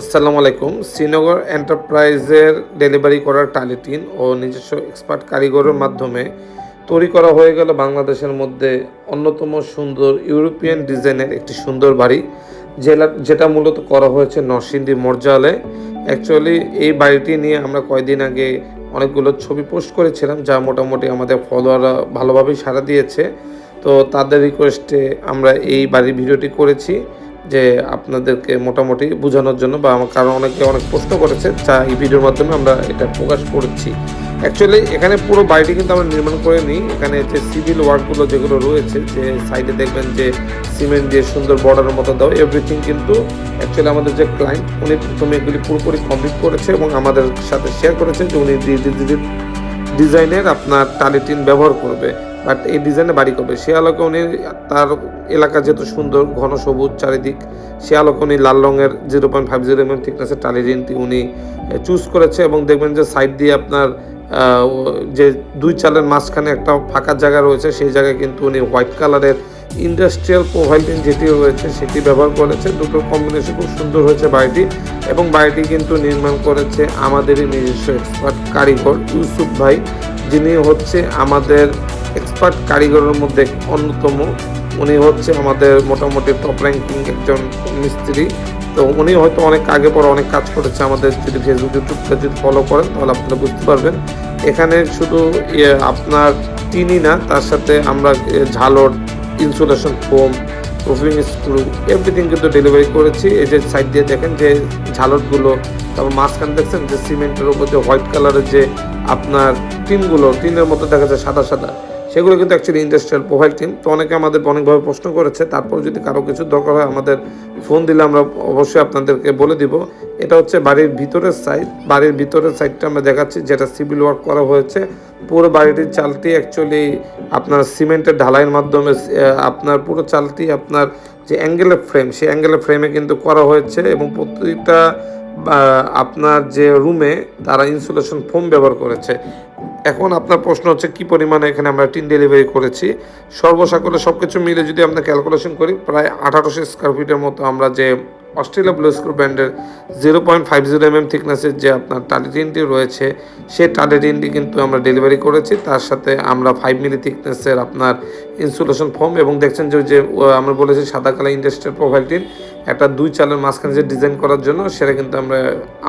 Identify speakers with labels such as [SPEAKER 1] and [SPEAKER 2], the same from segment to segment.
[SPEAKER 1] আসসালামু আলাইকুম। শ্রীনগর এন্টারপ্রাইজের ডেলিভারি করার টালিটিন ও নিজস্ব এক্সপার্ট কারিগরের মাধ্যমে তৈরি করা হয়ে গেল বাংলাদেশের মধ্যে অন্যতম সুন্দর ইউরোপিয়ান ডিজাইনের একটি সুন্দর বাড়ি, জেলা যেটা মূলত করা হয়েছে নরসিংদী মর্যালে অ্যাকচুয়ালি এই বাড়িটি নিয়ে আমরা কয়দিন আগে অনেকগুলো ছবি পোস্ট করেছিলাম, যা মোটামুটি আমাদের ফলোয়াররা ভালোভাবেই সাড়া দিয়েছে। তো তাদের রিকোয়েস্টে আমরা এই বাড়ির ভিডিওটি করেছি। যে আপনাদেরকে মোটামুটি বোঝানোর জন্য বা আমার কারণ অনেকে অনেক প্রশ্ন করেছে যা এই ভিডিওর মাধ্যমে আমরা এটা প্রকাশ করছি। অ্যাকচুয়ালি এখানে পুরো বাড়িটি কিন্তু আমরা নির্মাণ করে নিই। এখানে যে সিভিল ওয়ার্কগুলো যেগুলো রয়েছে, যে সাইডে দেখবেন যে সিমেন্ট দিয়ে সুন্দর বর্ডারের মতো দাও এভরিথিং কিন্তু অ্যাকচুয়ালি আমাদের যে ক্লায়েন্ট উনি প্রথমে এগুলি পুরোপুরি কমপ্লিট করেছে এবং আমাদের সাথে শেয়ার করেছে যে উনি ডিজাইনের আপনার টালিটিন ব্যবহার করবে। বাট এই ডিজাইনে বাড়ি করবে। সে আলোকে উনি তার এলাকা যেহেতু সুন্দর, ঘন সবুজ চারিদিক, সে আলোকে উনি লাল রঙের zero point five zero M থিকনেসের টালিটিনটি উনি চুজ করেছে এবং দেখবেন যে সাইড দিয়ে আপনার যে দুই চালের মাঝখানে একটা ফাঁকা জায়গা রয়েছে, সেই জায়গায় কিন্তু উনি হোয়াইট কালারের ইন্ডাস্ট্রিয়াল প্রোফাইলিং যেটি রয়েছে সেটি ব্যবহার করেছে। দুটোর কম্বিনেশন খুব সুন্দর হয়েছে বাড়িটি এবং বাড়িটি কিন্তু নির্মাণ করেছে আমাদেরই নিজস্ব এক্সপার্ট কারিগর ইউসুফ ভাই, যিনি হচ্ছে আমাদের এক্সপার্ট কারিগরের মধ্যে অন্যতম। উনি হচ্ছে আমাদের মোটামুটি টপ র্যাঙ্কিং একজন মিস্ত্রি। তো উনি হয়তো অনেক আগে পরে অনেক কাজ করেছে আমাদের। যদি ফেসবুক ইউটিউবটা যদি ফলো করেন, তাহলে আপনারা বুঝতে পারবেন। এখানে শুধু ইয়ে আপনার টিনই না, তার সাথে আমরা ঝালর insulation foam proofing screw everything কিন্তু ডেলিভারি করেছি। এই যে সাইড দিয়ে দেখেন যে ঝালরগুলো, তারপর মাঝখানে দেখছেন যে সিমেন্টের উপর যে হোয়াইট কালারের যে আপনার টিনগুলো, টিনের মতো দেখা যায় সাদা সাদা। সেগুলো কিন্তু অ্যাকচুয়ালি ইন্ডাস্ট্রিয়াল প্রোফাইল টিম তো অনেকে আমাদের অনেকভাবে প্রশ্ন করেছে, তারপর যদি কারও কিছু দরকার হয় আমাদের ফোন দিলে আমরা অবশ্যই আপনাদেরকে বলে দিব। এটা হচ্ছে বাড়ির ভিতরের সাইড বাড়ির ভিতরের সাইডটা আমরা দেখাচ্ছি, যেটা সিভিল ওয়ার্ক করা হয়েছে। পুরো বাড়িটির চালটি অ্যাকচুয়ালি আপনার সিমেন্টের ঢালাইয়ের মাধ্যমে আপনার পুরো চালটি আপনার যে অ্যাঙ্গেলের ফ্রেম সেই অ্যাঙ্গেলের ফ্রেমে কিন্তু করা হয়েছে এবং প্রতিটা আপনার যে রুমে তারা ইনসুলেশন ফোম ব্যবহার করেছে। এখন আপনার প্রশ্ন হচ্ছে, কি পরিমাণে এখানে আমরা টিন ডেলিভারি করেছি? সর্বসাকলে সব কিছু মিলে যদি আমরা ক্যালকুলেশন করি, প্রায় আঠারোশো স্কোয়ার ফিটের মতো আমরা যে অস্ট্রেলিয়া ব্লু স্ক্রু ব্র্যান্ডের zero point five zero M M থিকনেসের যে আপনার টালিটিনটি রয়েছে, সেই টালিটিনটি কিন্তু আমরা ডেলিভারি করেছি। তার সাথে আমরা ফাইভ মিলি থিকনেসের আপনার ইনসুলেশন ফোম এবং দেখছেন যে যে আমরা বলেছি সাদা কালার ইন্ডাস্ট্রিয়াল প্রোফাইল টিন, একটা দুই চালের মাঝখানে যে ডিজাইন করার জন্য, সেটা কিন্তু আমরা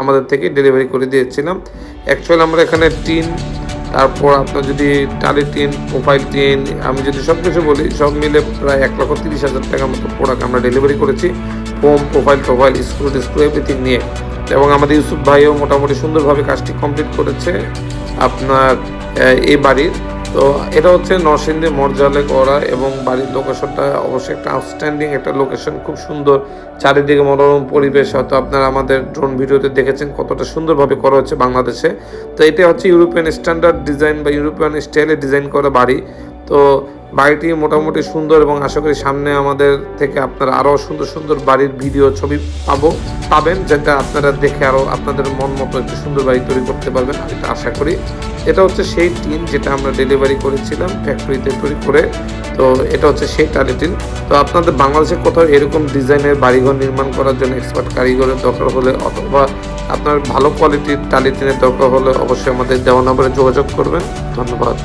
[SPEAKER 1] আমাদের থেকে ডেলিভারি করে দিয়েছিলাম। অ্যাকচুয়ালি আমরা এখানে টিন তারপর আপনার যদি টালি তিন, প্রোফাইল তিন, আমি যদি সব কিছু বলি, সব মিলে প্রায় এক লক্ষ তিরিশ হাজার টাকার মতো প্রোডাক্ট আমরা ডেলিভারি করেছি foam profile profile screw T screw everything নিয়ে। এবং আমাদের ইউসুফ ভাইও মোটামুটি সুন্দরভাবে কাজটি কমপ্লিট করেছে আপনার এই বাড়ির। তো এটা হচ্ছে নরসিংদী মর্যালে করা এবং বাড়ির লোকেশনটা অবশ্যই একটা আউটস্ট্যান্ডিং একটা লোকেশন খুব সুন্দর। চারিদিকে মনোরম পরিবেশ, হয়তো আপনারা আমাদের ড্রোন ভিডিওতে দেখেছেন কতটা সুন্দরভাবে করা হচ্ছে বাংলাদেশে। তো এটা হচ্ছে ইউরোপিয়ান স্ট্যান্ডার্ড ডিজাইন বা ইউরোপিয়ান স্টাইলে ডিজাইন করা বাড়ি। তো বাড়িটি মোটামুটি সুন্দর এবং আশা করি সামনে আমাদের থেকে আপনারা আরও সুন্দর সুন্দর বাড়ির ভিডিও ছবি পাবো, পাবেন, যেটা আপনারা দেখে আরও আপনাদের মন মতো একটি সুন্দর বাড়ি তৈরি করতে পারবেন, আমি এটা আশা করি। এটা হচ্ছে সেই টিন যেটা আমরা ডেলিভারি করেছিলাম ফ্যাক্টরিতে তৈরি করে, তো এটা হচ্ছে সেই টালি টিন। তো আপনাদের বাংলাদেশে কোথাও এরকম ডিজাইনের বাড়িঘর নির্মাণ করার জন্য এক্সপার্ট কারিগরের দরকার হলে অথবা আপনার ভালো কোয়ালিটির টালি টিনের দরকার হলে অবশ্যই আমাদের দেওয়া নম্বরে যোগাযোগ করবেন। ধন্যবাদ।